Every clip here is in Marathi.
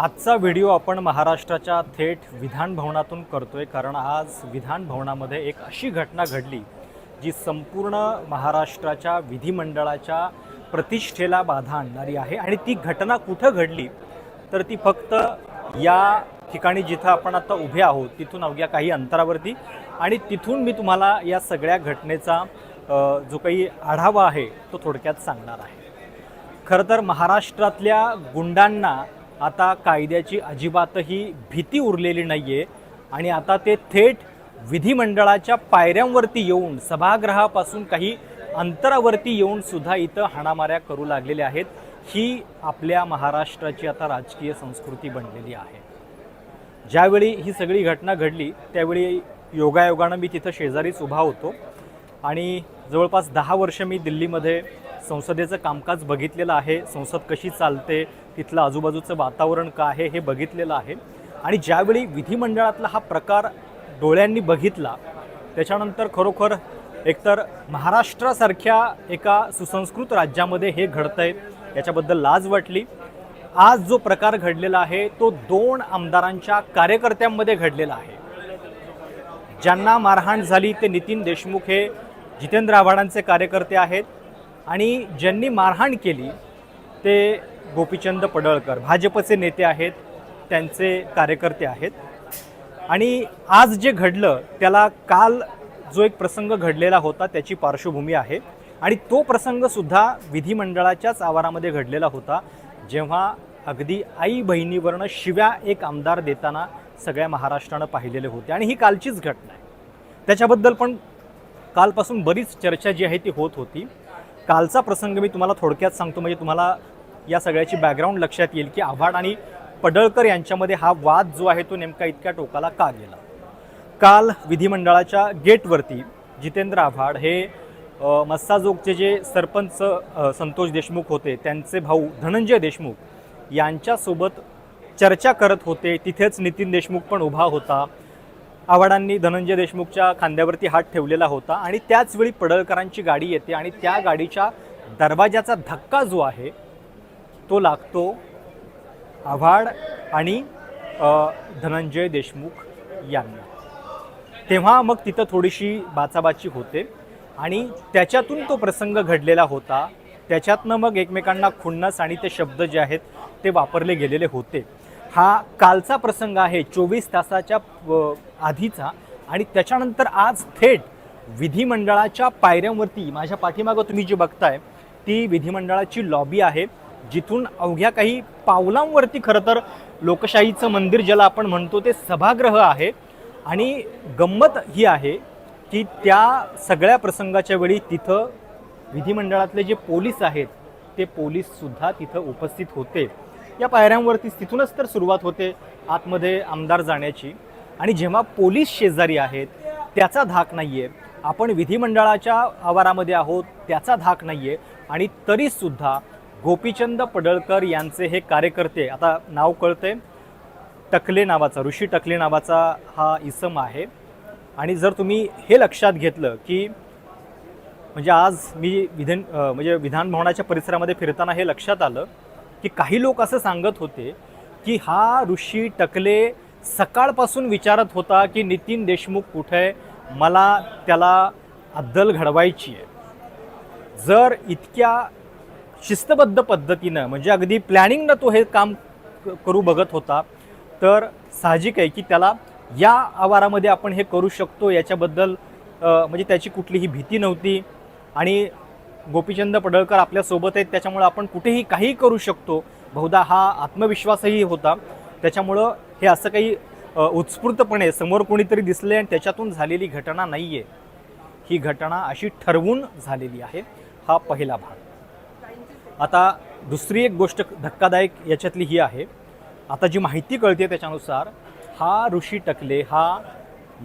आजचा व्हिडिओ आपण महाराष्ट्राच्या थेट विधान भवनातून करतोय कारण आज विधान भवनामध्ये एक अशी घटना घडली जी संपूर्ण महाराष्ट्राच्या विधिमंडळाच्या प्रतिष्ठेला बाधा आणणारी आहे. आणि ती घटना कुठं घडली? तर ती फक्त या ठिकाणी जिथं आपण आता उभे आहोत तिथून अवघ्या काही अंतरावरती. आणि तिथून मी तुम्हाला या सगळ्या घटनेचा जो काही आढावा आहे तो थोडक्यात सांगणार आहे. खरं तर महाराष्ट्रातल्या गुंडांना आता कायद्याची अजिबातही भीती उरलेली नाही आहे आणि आता ते थेट विधिमंडळाच्या पायऱ्यांवरती येऊन सभागृहापासून काही अंतरावरती येऊन सुद्धा इथं हाणामाऱ्या करू लागलेले आहेत. ही आपल्या महाराष्ट्राची आता राजकीय संस्कृती बनलेली आहे. ज्यावेळी ही सगळी घटना घडली त्यावेळी योगायोगानं मी तिथं शेजारीच उभा होतो. आणि जवळपास दहा वर्ष मी दिल्लीमध्ये संसदेचं कामकाज बघितलेलं आहे. संसद कशी चालते तिथलं आजूबाजूचं वातावरण का आहे हे बघितलेलं आहे. आणि ज्यावेळी विधिमंडळातला हा प्रकार डोळ्यांनी बघितला त्याच्यानंतर खरोखर एकतर महाराष्ट्रासारख्या एका सुसंस्कृत राज्यामध्ये हे घडतंय याच्याबद्दल लाज वाटली. आज जो प्रकार घडलेला आहे तो दोन आमदारांच्या कार्यकर्त्यांमध्ये घडलेला आहे. ज्यांना मारहाण झाली ते नितीन देशमुख हे जितेंद्र आव्हाडांचे कार्यकर्ते आहेत. आणि ज्यांनी मारहाण केली ते गोपीचंद पडळकर. भाजपचे नेते आहेत त्यांचे कार्यकर्ते आहेत. आणि आज जे घडलं त्याला काल जो एक प्रसंग घडलेला होता त्याची पार्श्वभूमी आहे. आणि तो प्रसंगसुद्धा विधिमंडळाच्याच आवारामध्ये घडलेला होता. जेव्हा अगदी आई बहिणीवरनं शिव्या एक आमदार देताना सगळ्या महाराष्ट्रानं पाहिलेले होते. आणि ही कालचीच घटना आहे. त्याच्याबद्दल पण कालपासून बरीच चर्चा जी आहे ती होत होती. कालचा प्रसंग मी तुम्हाला थोडक्यात सांगतो. म्हणजे तुम्हाला या सगळ्याची बॅकग्राऊंड लक्षात येईल की आव्हाड आणि पडळकर यांच्यामध्ये हा वाद जो आहे तो नेमका इतक्या टोकाला का गेला? काल विधिमंडळाच्या गेटवरती जितेंद्र आव्हाड हे मस्साजोगचे जे सरपंच संतोष देशमुख होते त्यांचे भाऊ धनंजय देशमुख यांच्यासोबत चर्चा करत होते. तिथेच नितीन देशमुख पण उभा होता. आव्हाडांनी धनंजय देशमुखच्या खांद्यावरती हात ठेवलेला होता आणि त्याचवेळी पडळकरांची गाडी येते आणि त्या गाडीच्या दरवाजाचा धक्का जो आहे तो लागतो आव्हाड आणि धनंजय देशमुख यांना. तेव्हा मग तिथं थोडीशी बाचाबाची होते आणि त्याच्यातून तो प्रसंग घडलेला होता. त्याच्यातनं मग एकमेकांना खुन्नस आणि ते शब्द जे आहेत ते वापरले गेलेले होते. हा कालचा प्रसंग आहे चोवीस तासाच्या आधीचा आणि त्याच्यानंतर आज थेट विधिमंडळाच्या पायऱ्यांवरती माझ्या पाठीमागं तुम्ही जी बघताय ती विधिमंडळाची लॉबी आहे. जिथून अवघ्या काही पावलांवरती खरं तर लोकशाहीचं मंदिर ज्याला आपण म्हणतो ते सभागृह आहे. आणि गंमत ही आहे की त्या सगळ्या प्रसंगाच्या वेळी तिथं विधिमंडळातले जे पोलीस आहेत ते पोलीससुद्धा तिथं उपस्थित होते. या पायऱ्यांवरतीच तिथूनच तर सुरुवात होते आतमध्ये आमदार जाण्याची. आणि जेव्हा पोलीस शेजारी आहेत त्याचा धाक नाही आहे आपण विधिमंडळाच्या आवारामध्ये आहोत त्याचा धाक नाही आहे आणि तरीसुद्धा गोपीचंद पडळकर यांचे हे कार्यकर्ते आता नाव कळते टकले नावाचा ऋषी टकले नावाचा हा इसम आहे. आणि जर तुम्ही हे लक्षात घेतलं की म्हणजे आज मी म्हणजे विधान म्हणजे विधानभवनाच्या परिसरामध्ये फिरताना हे लक्षात आलं की काही लोक असं सांगत होते की हा ऋषी टकले सकाळपासून विचारत होता की नितीन देशमुख कुठे आहे? मला त्याला अद्दल घडवायची आहे. जर इतक्या शिस्तबद्ध पद्धतीनं म्हणजे अगदी प्लॅनिंगनं तो हे काम क- करू बघत होता. तर साहजिक आहे की त्याला या आवारामध्ये आपण हे करू शकतो. याच्याबद्दल म्हणजे त्याची कुठलीही भीती नव्हती. आणि गोपीचंद पडळकर आपल्यासोबत आहेत. त्याच्यामुळं आपण कुठेही काहीही करू शकतो. बहुधा हा आत्मविश्वासही होता. त्याच्यामुळं हे असं काही उत्स्फूर्तपणे समोर कोणीतरी दिसले आणि त्याच्यातून झालेली घटना नाही आहे ही घटना अशी ठरवून झालेली आहे. हा पहिला भाग. आता दुसरी एक गोष्ट धक्कादायक याच्यातली ही आहे. आता जी माहिती कळते त्याच्यानुसार हा ऋषी टकले हा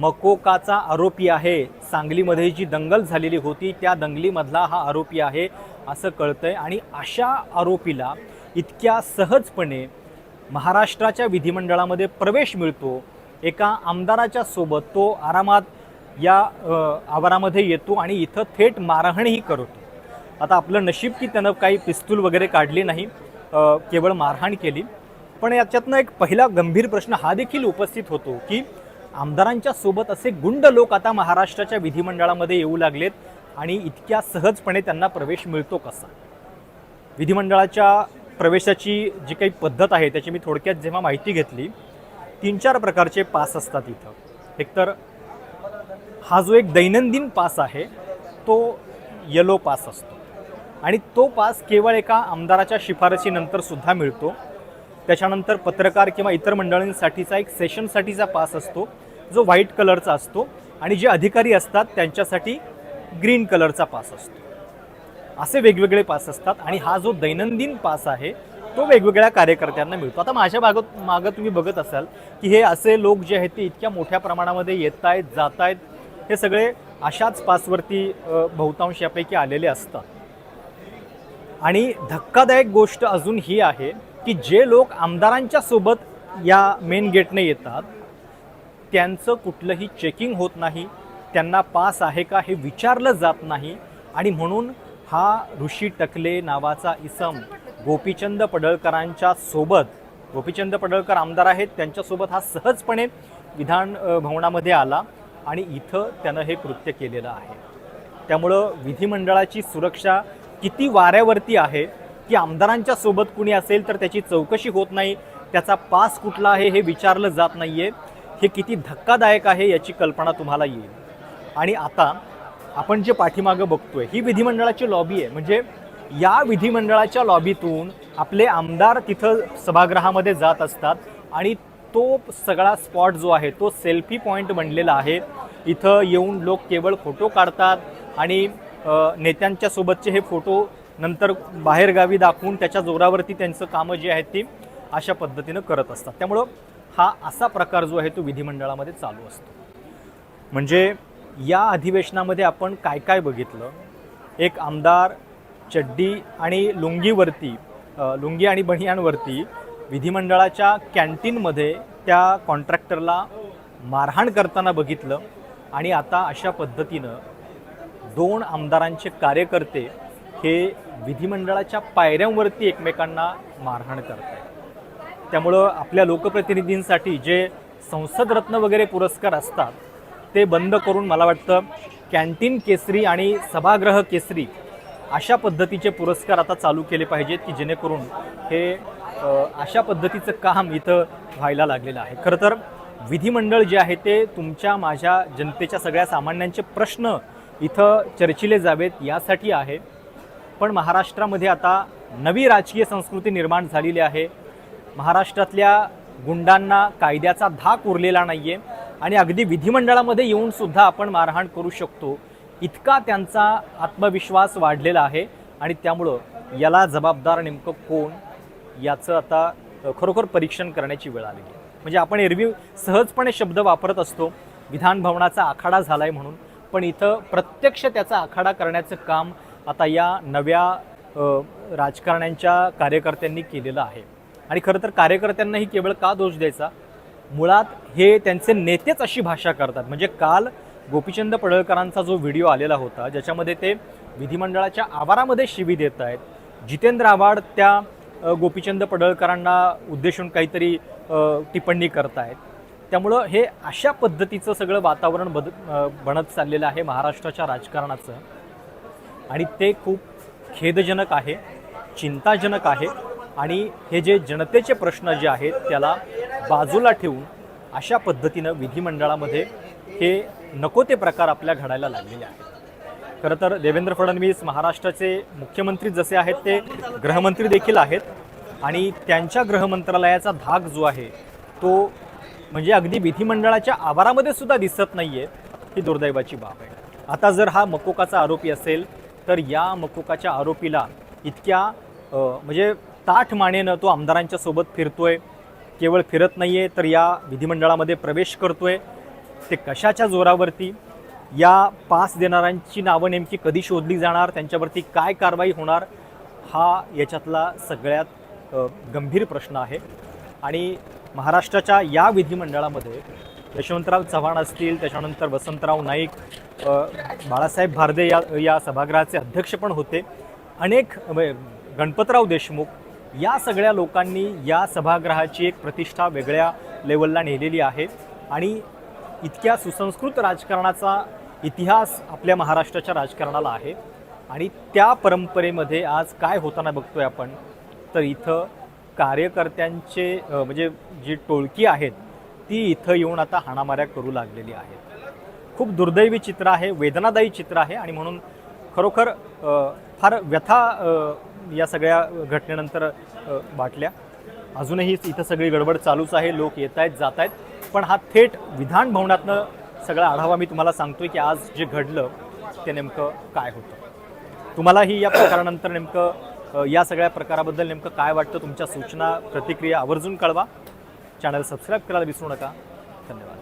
मकोकाचा आरोपी आहे. सांगलीमध्ये जी दंगल झालेली होती त्या दंगलीमधला हा आरोपी आहे असं कळतंय. आणि अशा आरोपीला इतक्या सहजपणे महाराष्ट्राच्या विधिमंडळामध्ये प्रवेश मिळतो. एका आमदाराच्या सोबत तो आरामात या आवारामध्ये येतो आणि इथं थेट मारहाणही करतो. आता आपलं नशीब की त्यानं काही पिस्तूल वगैरे काढली नाही केवळ मारहाण केली. पण याच्यातनं एक पहिला गंभीर प्रश्न हा देखील उपस्थित होतो की आमदारांच्या सोबत असे गुंड लोक आता महाराष्ट्राच्या विधिमंडळामध्ये येऊ लागलेत आणि इतक्या सहजपणे त्यांना प्रवेश मिळतो कसा? विधिमंडळाच्या प्रवेशाची जी काही पद्धत आहे त्याची मी थोडक्यात जेव्हा माहिती घेतली तीन चार प्रकारचे पास असतात इथं. एकतर हा जो एक दैनंदिन पास आहे तो येलो पास असतो. आणि तो पास केवळ एका आमदाराच्या शिफारसीनंतर सुद्धा मिळतो. त्याच्यानंतर पत्रकार किंवा इतर मंडळींसाठीचा एक सेशनसाठीचा पास असतो जो व्हाईट कलरचा असतो आणि जे अधिकारी असतात त्यांच्यासाठी ग्रीन कलरचा पास असतो. असे वेगवेगळे पास असतात आणि हा जो दैनंदिन पास आहे तो वेगवेगळ्या कार्यकर्त्यांना मिळतो. आता माझ्या भागात मागं तुम्ही बघत असाल की हे असे लोक जे आहेत ते इतक्या मोठ्या प्रमाणामध्ये येत आहेत जात आहेत हे सगळे अशाच पासवरती बहुतांश यापैकी आलेले असतात. आणि धक्कादायक गोष्ट अजून ही आहे की जे लोक आमदारांच्या सोबत या मेन गेटने येतात त्यांचं कुठलंही चेकिंग होत नाही त्यांना पास आहे का हे विचारलं जात नाही आणि म्हणून हा ऋषी टकले नावाचा इसम गोपीचंद पडळकरांच्या सोबत गोपीचंद पडळकर आमदार आहेत त्यांच्यासोबत हा सहजपणे विधान भवनामध्ये आला आणि इथं त्यानं हे कृत्य केलेलं आहे. त्यामुळं विधिमंडळाची सुरक्षा किती वाऱ्यावरती आहे की आमदारांच्या सोबत कुणी असेल तर त्याची चौकशी होत नाही त्याचा पास कुठला आहे हे विचारलं जात नाही आहे हे किती धक्कादायक आहे याची कल्पना तुम्हाला येईल. आणि आता आपण जे पाठीमागं बघतोय ही विधिमंडळाची लॉबी आहे. म्हणजे या विधिमंडळाच्या लॉबीतून आपले आमदार तिथं सभागृहामध्ये जात असतात आणि तो सगळा स्पॉट जो आहे तो सेल्फी पॉईंट बनलेला आहे. इथं येऊन लोक केवळ फोटो काढतात आणि नेत्यांच्या सोबतचे हे फोटो नंतर बाहेरगावी दाखवून त्याच्या जोरावरती त्यांचं कामं जी आहेत ती अशा पद्धतीनं करत असतात. त्यामुळं हा असा प्रकार जो आहे तो विधिमंडळामध्ये चालू असतो. म्हणजे या अधिवेशनामध्ये आपण काय काय बघितलं? एक आमदार चड्डी आणि लुंगीवरती लुंगी आणि बनियानवरती विधिमंडळाच्या कॅन्टीनमध्ये त्या कॉन्ट्रॅक्टरला मारहाण करताना बघितलं आणि आता अशा पद्धतीनं दोन आमदारांचे कार्यकर्ते हे विधिमंडळाच्या पायऱ्यांवरती एकमेकांना मारहाण करत आहेत त्यामुळं आपल्या लोकप्रतिनिधींसाठी जे संसद रत्न वगैरे पुरस्कार असतात ते बंद करून मला वाटतं कॅन्टीन केसरी आणि सभागृह केसरी अशा पद्धतीचे पुरस्कार आता चालू केले पाहिजेत की जेणेकरून हे अशा पद्धतीचं काम इथं व्हायला लागलेलं आहे. खरं तर विधिमंडळ जे आहे ते तुमच्या माझ्या जनतेच्या सगळ्या सामान्यांचे प्रश्न इथं चर्चिले जावेत यासाठी आहे. पण महाराष्ट्रामध्ये आता नवी राजकीय संस्कृती निर्माण झालेली आहे. महाराष्ट्रातल्या गुंडांना कायद्याचा धाक उरलेला नाही आहे आणि अगदी विधिमंडळामध्ये येऊन सुद्धा आपण मारहाण करू शकतो. इतका त्यांचा आत्मविश्वास वाढलेला आहे आणि त्यामुळं याला जबाबदार नेमकं कोण याचं आता खरोखर परीक्षण करण्याची वेळ आलेली आहे. म्हणजे आपण एरवी सहजपणे शब्द वापरत असतो. विधान भवनाचा आखाडा झाला आहे म्हणून. पण इथं प्रत्यक्ष त्याचा आखाडा करण्याचं काम आता या नव्या राजकारण्यांच्या कार्यकर्त्यांनी केलेलं आहे. आणि खरं तर कार्यकर्त्यांनाही केवळ का दोष द्यायचा? मुळात हे त्यांचे नेतेच अशी भाषा करतात. म्हणजे काल गोपीचंद पडळकरांचा जो व्हिडिओ आलेला होता ज्याच्यामध्ये ते विधिमंडळाच्या आवारामध्ये शिवी देत आहेत. जितेंद्र आव्हाड त्या गोपीचंद पडळकरांना उद्देशून काहीतरी अ, टिप्पणी करतायत. त्यामुळं हे अशा पद्धतीचं सगळं वातावरण बद बनत चाललेलं आहे महाराष्ट्राच्या राजकारणाचं. आणि ते खूप खेदजनक आहे चिंताजनक आहे. आणि हे जे जनतेचे प्रश्न जे आहेत त्याला बाजूला ठेवून अशा पद्धतीनं विधिमंडळामध्ये हे नको ते प्रकार आपल्या घडायला लागलेले आहेत. खरं तर देवेंद्र फडणवीस महाराष्ट्राचे मुख्यमंत्री जसे आहेत ते गृहमंत्री देखील आहेत. आणि त्यांच्या गृहमंत्रालयाचा धाक जो आहे तो म्हणजे अगदी विधिमंडळाच्या आवारामध्ये सुद्धा दिसत नाही आहे ही दुर्दैवाची बाब आहे. आता जर हा मकोकाचा आरोपी असेल तर या मकोकाच्या आरोपीला इतक्या म्हणजे ताठ मानेनं तो आमदारांच्या सोबत फिरतोय केवळ फिरत नाही आहे तर या विधिमंडळामध्ये प्रवेश करतोय ते कशाच्या जोरावरती? या पास देणाऱ्यांची नावं नेमकी कधी शोधली जाणार? त्यांच्यावरती काय कारवाई होणार? हा याच्यातला सगळ्यात गंभीर प्रश्न आहे. आणि महाराष्ट्राच्या या विधिमंडळामध्ये यशवंतराव चव्हाण असतील त्याच्यानंतर वसंतराव नाईक बाळासाहेब भारदे या या सभागृहाचे अध्यक्ष पण होते. अनेक म्हणजे गणपतराव देशमुख या सगळ्या लोकांनी या सभागृहाची एक प्रतिष्ठा वेगळ्या लेवलला नेलेली आहे आणि इतक्या सुसंस्कृत राजकारणाचा इतिहास आपल्या महाराष्ट्राच्या राजकारणाला आहे. आणि त्या परंपरेमध्ये आज काय होताना बघतोय आपण? तर इथं कार्यकर्त्यांचे म्हणजे जी टोळकी आहेत ती इथं येऊन आता हाणामाऱ्या करू लागलेली आहे खूप दुर्दैवी चित्र आहे वेदनादायी चित्र आहे आणि म्हणून खरोखर फार व्यथा या सगळ्या घटनेनंतर बाटल्या. वाटल्या अजूनही इथं सगळी गडबड चालूच आहे लोक येत आहेत जात आहेत. पण हा थेट विधान भवनातनं सगळा आढावा मी तुम्हाला सांगतोय की आज जे घडलं ते नेमकं काय होतं? तुम्हालाही या प्रकारानंतर नेमकं या सगळ्या प्रकाराबद्दल नेमकं काय वाटतं? तुमच्या सूचना प्रतिक्रिया आवर्जून कळवा. चॅनल सबस्क्राईब करायला विसरू नका. धन्यवाद.